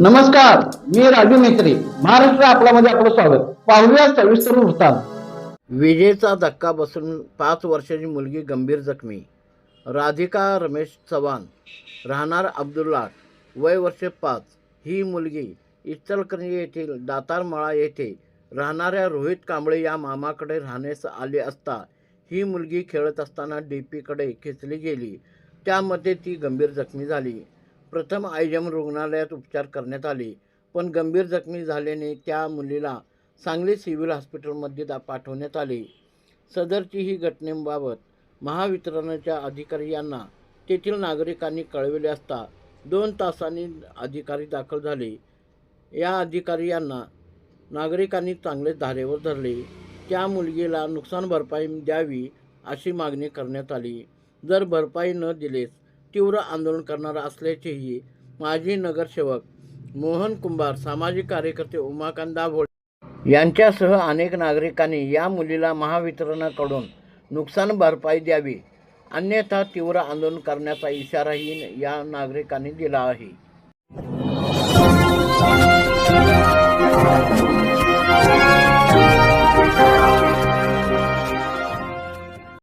नमस्कार मी राजू मेत्री महाराष्ट्र आपल्यामध्ये आपलं स्वागत. पाहूया सविस्तर वृत्तांत. विजेचा धक्का बसून पाच वर्षाची मुलगी गंभीर जखमी. राधिका रमेश चव्हाण राहणार अब्दुल्ला वय वर्षे पाच. ही मुलगी इचलकरंजी येथील दातारमळा येथे राहणाऱ्या रोहित कांबळे या मामाकडे राहण्यास आले असता ही मुलगी खेळत असताना डी पीकडे खेचली गेली. त्यामध्ये ती गंभीर जखमी झाली. प्रथम आयजम रुग्णालयात उपचार करण्यात आले. पण गंभीर जखमी झाल्याने त्या मुलीला सांगली सिव्हिल हॉस्पिटलमध्ये दा पाठवण्यात आले. सदरची ही घटनेबाबत महावितरणाच्या अधिकारी यांना तेथील नागरिकांनी कळविले असता दोन तासांनी अधिकारी दाखल झाले. या अधिकारी यांना नागरिकांनी चांगले धारेवर धरले. त्या मुलगीला नुकसान भरपाई द्यावी अशी मागणी करण्यात आली. जर भरपाई न दिलेस तीव्र आंदोलन करणार असल्याचेही माजी नगरसेवक मोहन कुंभार सामाजिक कार्यकर्ते उमाकांत दाभोळे यांच्यासह अनेक नागरिकांनी या मुलीला महावितरणाकडून नुकसान भरपाई द्यावी अन्यथा तीव्र आंदोलन करण्याचा इशाराही या नागरिकांनी दिला आहे.